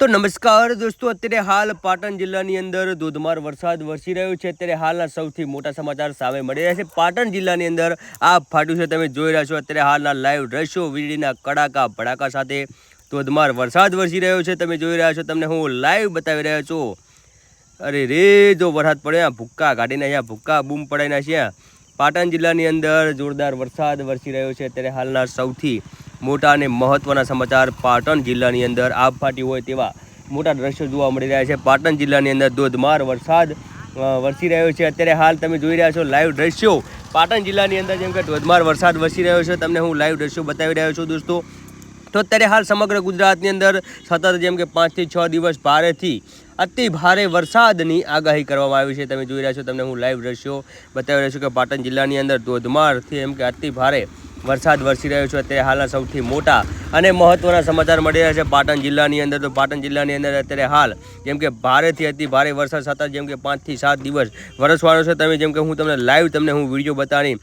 તો નમસ્કાર દોસ્તો, અત્યારે હાલ પાટણ જિલ્લાની અંદર ધોધમાર વરસાદ વરસી રહ્યો છે. અત્યારે હાલના સૌથી મોટા સમાચાર સામે મળી રહ્યા છે. પાટણ જિલ્લાની અંદર આ ફાટ્યું છે, તમે જોઈ રહ્યા છો. અત્યારે હાલના લાઈવ દ્રશ્યો, વીજળીના કડાકા, ભડાકા સાથે ધોધમાર વરસાદ વરસી રહ્યો છે. તમે જોઈ રહ્યા છો, તમને હું લાઈવ બતાવી રહ્યો છું. અરે રે, જો વરસાદ પડ્યો ભૂક્કા કાઢીને અહીંયા ભૂક્કા બૂમ પડાઈને છે પાટણ જિલ્લાની અંદર જોરદાર વરસાદ વરસી રહ્યો છે. અત્યારે હાલના સૌથી મોટા અને મહત્વના સમાચાર પાટણ જિલ્લાની અંદર આબ ફાટી હોય તેવા મોટા દ્રશ્યો જોવા મળી રહ્યા છે. પાટણ જિલ્લાની અંદર ધોધમાર વરસાદ વરસી રહ્યો છે. અત્યારે હાલ તમે જોઈ રહ્યા છો લાઈવ દ્રશ્યો. પાટણ જિલ્લાની અંદર જેમ કે ધોધમાર વરસાદ વરસી રહ્યો છે, તમને હું લાઈવ દ્રશ્યો બતાવી રહ્યો છું દોસ્તો. તો અત્યારે હાલ સમગ્ર ગુજરાતની અંદર સતત જેમ કે પાંચથી છ દિવસ ભારેથી અતિ ભારે વરસાદની આગાહી કરવામાં આવી છે. તમે જોઈ રહ્યા છો, તમને હું લાઈવ દ્રશ્યો બતાવી રહ્યો છું કે પાટણ જિલ્લાની અંદર ધોધમારથી એમ કે અતિ ભારે વરસાદ વરસી રહ્યો છે અત્યારે હાલના સૌથી મોટા અને મહત્ત્વના સમાચાર મળી રહ્યા છે પાટણ જિલ્લાની અંદર. તો પાટણ જિલ્લાની અંદર અત્યારે હાલ જેમ કે ભારેથી અતિ ભારે વરસાદ થતા જેમ કે પાંચથી સાત દિવસ વરસવાનો છે. તમે જેમ કે હું તમને લાઈવ તમને હું વીડિયો બતાવી